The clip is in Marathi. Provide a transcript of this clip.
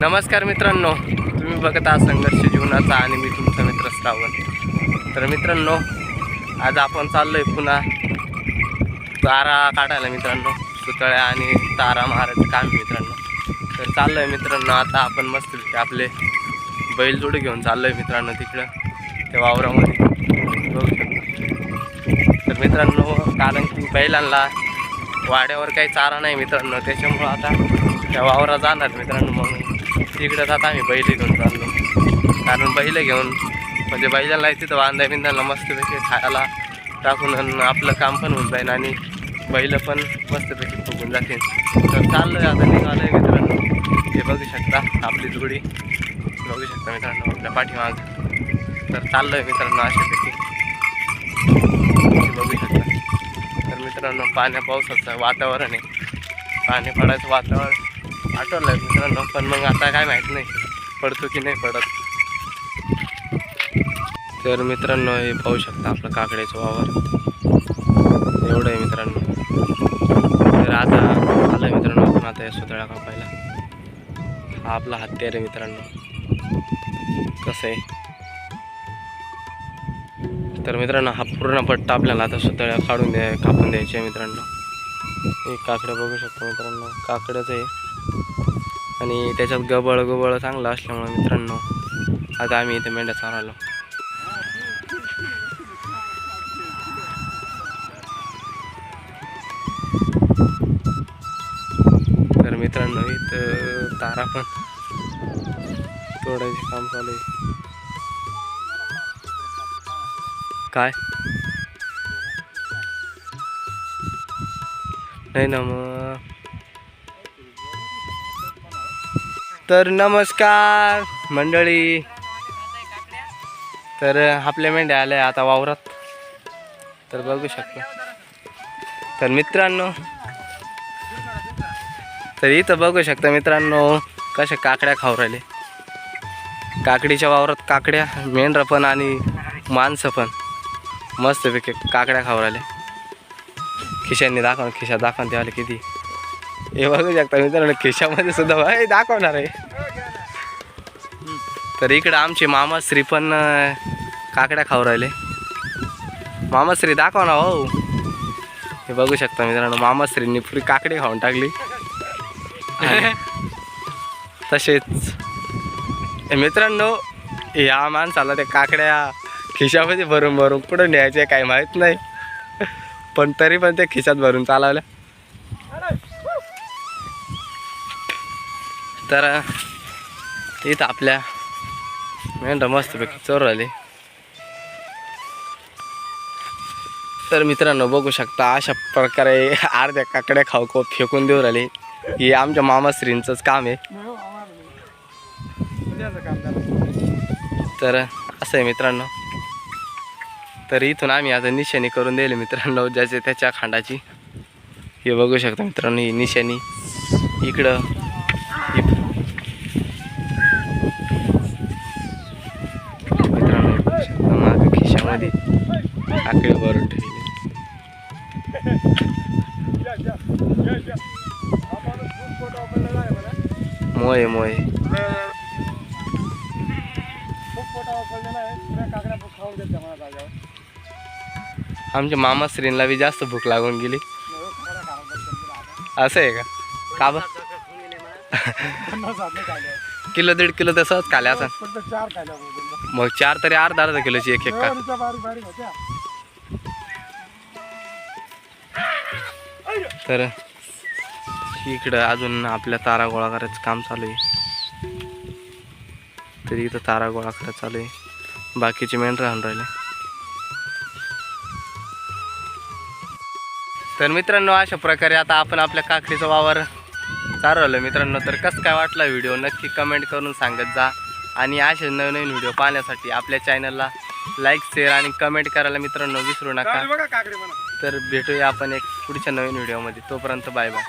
नमस्कार मित्रांनो तुम्ही बघत आहात संघर्ष जीवनाचा आणि मी तुमचा मित्र श्रावण. तर मित्रांनो आज आपण चाललोय पुन्हा तारा काढायला मित्रांनो सुतळ्या आणि तारा मारायचं काम मित्रांनो. तर चाललोय मित्रांनो आता आपण मस्त आपले बैलजोडी घेऊन चाललोय मित्रांनो तिकडं त्या वावरामध्ये. तर मित्रांनो कारण की बैलांना वाड्यावर काही चारा नाही मित्रांनो त्याच्यामुळं आता त्या वावरा जाणार मित्रांनो म्हणून. तिकडे आता आम्ही बैल घेऊन चाललो. कारण बैल घेऊन म्हणजे बैलांना तिथं बांधा बिंधायला मस्तपैकी खायला टाकून आणि आपलं काम पण होऊन जाईल आणि बैल पण मस्तपैकी फुगून जातील. तर चाललोय आता निघालोय मित्रांनो. हे बघू शकता आपली जोडी. बघू शकता मित्रांनो आपल्या पाठीमाग. तर चाललोय मित्रांनो अशापैकी. बघू शकता. तर मित्रांनो पाण्या पावसाचं वातावरण आहे. पाणी पडायचं वातावरण. आठवलं आहे मित्रांनो पण मग आता काय माहीत नाही पडतो की नाही पडत. तर मित्रांनो हे पाहू शकता आपलं काकड्याचं वावर. एवढं आहे मित्रांनो. तर आता आलं आहे मित्रांनो आपण आता या सुतळ्या कापायला. हा आपला हत्यार आहे मित्रांनो. कसं आहे? तर मित्रांनो हा पूर्ण पट्टा आपल्याला आता सुतळ्या काढून द्या कापून द्यायचे आहे मित्रांनो. हे काकडं बघू शकतो मित्रांनो. काकडंच आहे. आणि त्याच्यात गबळ गबळ चांगलं असल्यामुळे मित्रांनो आता आम्ही इथे मेंढ्या चारालो तर मित्रांनो इथं तारा पण तोडायचे काम चालू आहे. काय? नाही ना मग. तर नमस्कार मंडळी. तर आपल्या मेंढ्या आल्या आता वावरात. तर बघू शकतो. तर मित्रांनो तर इथं बघू शकता मित्रांनो कशा काकड्या खाऊ राहिले. काकडीच्या वावरात काकड्या मेंढरं पण आणि माणसं पण. मस्तपैकी काकड्या खाऊ राहिले. खिशांनी दाखव खिशात दाखवून ते किती. हे बघू शकता मित्रांनो खिशामध्ये सुद्धा दाखवणार आहे. तर इकडं आमचे मामाश्री पण काकड्या खाऊ राहिले. मामाश्री दाखवा ना हो हे बघू शकता मित्रांनो मामाश्रींनी पुरी काकडी खाऊन टाकली. तसेच मित्रांनो या माणसाला त्या काकड्या खिशामध्ये भरून भरून कुठं न्यायचे काही माहीत नाही. पण तरी पण ते खिशात भरून चालवल्या. तर इथं आपल्या मेंढरा मस्तपैकी चोर आले तर मित्रांनो बघू शकता अशा प्रकारे अर्ध्या काकड्या खाऊ खाऊ फेकून देऊ राहिले. हे आमच्या मामाश्रींचंच काम आहे. तर असं आहे मित्रांनो. तर इथून आम्ही आता निशाणी करून दिली मित्रांनो ज्याचे त्याच्या खांडाची. हे बघू शकता मित्रांनो ही निशाणी. इकडं इ- मित्रांनो हे बघू शकता आणि आकडे भरून ठेवले. मोय मोय. आमच्या मामाश्रींना बी जास्त भूक लागून गेली. असं आहे का? का बरं किलो दीड किलो तसंच खाल्या असं मग चार तरी अर्धा अर्धा किलोची एक एक का तर इकडं अजून आपल्या तारा गोळा करायचं काम चालू आहे. तरी इथं तारा गोळा करायचं चालू आहे. बाकीचे मेंढर राहून राहिले. तर मित्रांनो अशा प्रकारे आता आपण आपल्या काकडीचा वावर चालवलं मित्रांनो तर कसं काय वाटला व्हिडिओ? नक्की कमेंट करून सांगत जा. आणि असे नवीन व्हिडिओ पाहण्यासाठी आपल्या चॅनलला लाईक शेअर आणि कमेंट करायला मित्रांनो विसरू नका. तर भेटूया आपण एक पुढच्या नवीन व्हिडिओमध्ये तोपर्यंत बाय बाय